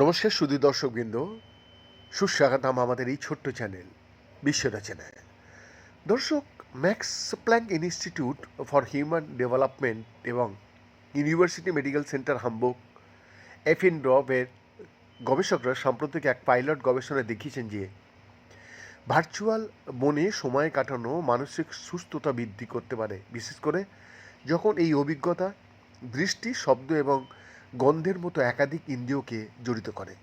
নমস্কার সুদী দর্শকবৃন্দ। সুস্বাগতম আমাদের এই ছোট্ট চ্যানেল বিশ্ব রচনায় দর্শক, Max Planck Institute for Human Development এবং university medical center Hamburg Eppendorf গবেষকরা সাম্প্রতিক এক পাইলট গবেষণায় দেখিয়েছেন যে, ভার্চুয়াল বনে সময় কাটানো মানসিক সুস্থতা বৃদ্ধি করতে পারে। বিশেষ করে যখন এই অভিজ্ঞতা দৃষ্টি, শব্দ এবং গন্ধের মতো একাধিক ইন্দ্রিয়কে জড়িত করে।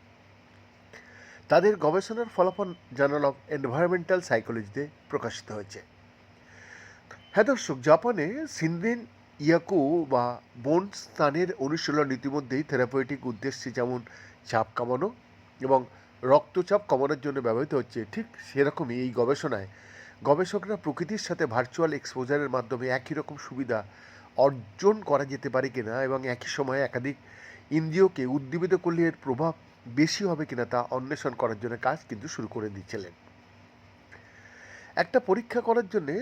তাদের গবেষণার ফলাফল জার্নাল অফ এনভায়রনমেন্টাল সাইকোলজিতে প্রকাশিত হয়েছে। হ্যাঁ দর্শক, জাপানে সিনরিন ইয়াকু বা বন স্থানের অনুশীলন ইতিমধ্যেই থেরাপিউটিক উদ্দেশ্যে যেমন চাপ কমানো এবং রক্তচাপ কমানোর জন্য ব্যবহৃত হচ্ছে, ঠিক সেরকমই এই গবেষণায় গবেষকরা প্রকৃতির সাথে ভার্চুয়াল এক্সপোজারের মাধ্যমে একই রকম সুবিধা অর্জন করা যেতে পারে কিনা এবং একই সময়ে একাধিক ইন্দ্রিয়কে উদ্দীপিত করলে এর প্রভাব বেশি হবে কিনা তা অন্বেষণ করার জন্য কাজ কিন্তু শুরু করে দিচ্ছিলেন। একটা পরীক্ষা করার জন্যে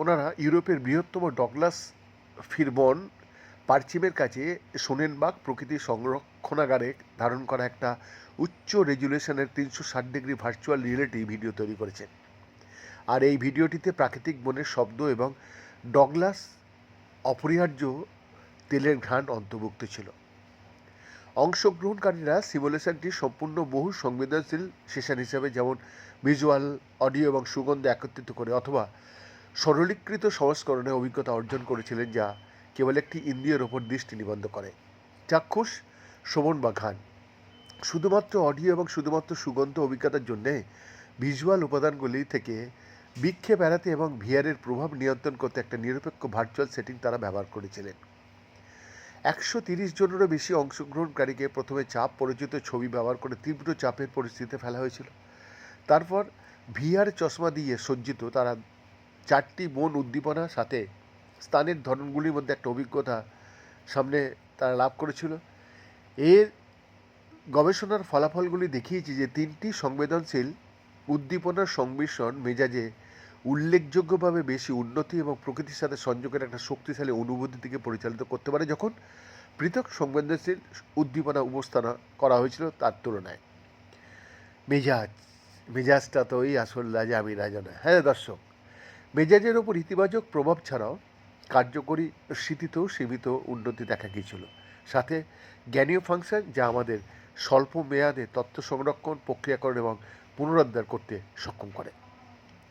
ওনারা ইউরোপের বৃহত্তম ডগলাস ফিরবন পার্চিমের কাছে সোনেনবাগ প্রকৃতি সংরক্ষণাগারে ধারণ করা একটা উচ্চ রেজুলেশনের তিনশো ষাট ডিগ্রি ভার্চুয়াল রিয়েলিটি ভিডিও তৈরি করেছেন। আর এই ভিডিওটিতে প্রাকৃতিক বনের শব্দ এবং ডগলাস অপরিহার্য তেলের ঘ্রাণ অন্তর্ভুক্ত ছিল। অংশগ্রহণকারীরা সিমুলেশনটি সম্পূর্ণ বহু সংবেদনশীল সেশন হিসাবে যেমন ভিজুয়াল, অডিও এবং সুগন্ধ একত্রিত করে অথবা সরলীকৃত সংস্করণে অভিজ্ঞতা অর্জন করেছিলেন যা কেবল একটি ইন্দ্রিয়ের ওপর দৃষ্টি নিবন্ধ করে। চাক্ষুষ শ্রবণ বা ঘান শুধুমাত্র অডিও এবং শুধুমাত্র সুগন্ধ অভিজ্ঞতার জন্যে ভিজুয়াল উপাদানগুলি থেকে বিক্ষেপ এড়াতে এবং ভিআরের প্রভাব নিয়ন্ত্রণ করতে একটা নিরপেক্ষ ভার্চুয়াল সেটিং তারা ব্যবহার করেছিলেন। একশো তিরিশ জনেরও বেশি অংশগ্রহণকারীকে প্রথমে চাপ পরিচিত ছবি ব্যবহার করে তীব্র চাপের পরিস্থিতিতে ফেলা হয়েছিল। তারপর ভিআর চশমা দিয়ে সজ্জিত তারা চারটি বন উদ্দীপনার সাথে স্থানের ধরনগুলির মধ্যে একটা অভিজ্ঞতা সামনে তারা লাভ করেছিল। এর গবেষণার ফলাফলগুলি দেখিয়েছে যে তিনটি সংবেদনশীল উদ্দীপনার সংমিশ্রণ মেজাজে উল্লেখযোগ্যভাবে বেশি উন্নতি এবং প্রকৃতির সাথে সংযোগের একটা শক্তিশালী অনুভূতি দিকে পরিচালিত করতে পারে যখন পৃথক সংবেদনশীল উদ্দীপনা উপস্থাপনা করা হয়েছিল তার তুলনায়। মেজাজ, মেজাজটা তো ওই আসল রাজা আমি রাজা না হ্যাঁ দর্শক, মেজাজের ওপর ইতিবাচক প্রভাব ছাড়াও কার্যকরী স্মৃতিতেও সীমিত উন্নতি দেখা গিয়েছিল। সাথে জ্ঞানীয় ফাংশন যা আমাদের স্বল্প মেয়াদে তথ্য সংরক্ষণ, প্রক্রিয়াকরণ এবং পুনরুদ্ধার করতে সক্ষম করে।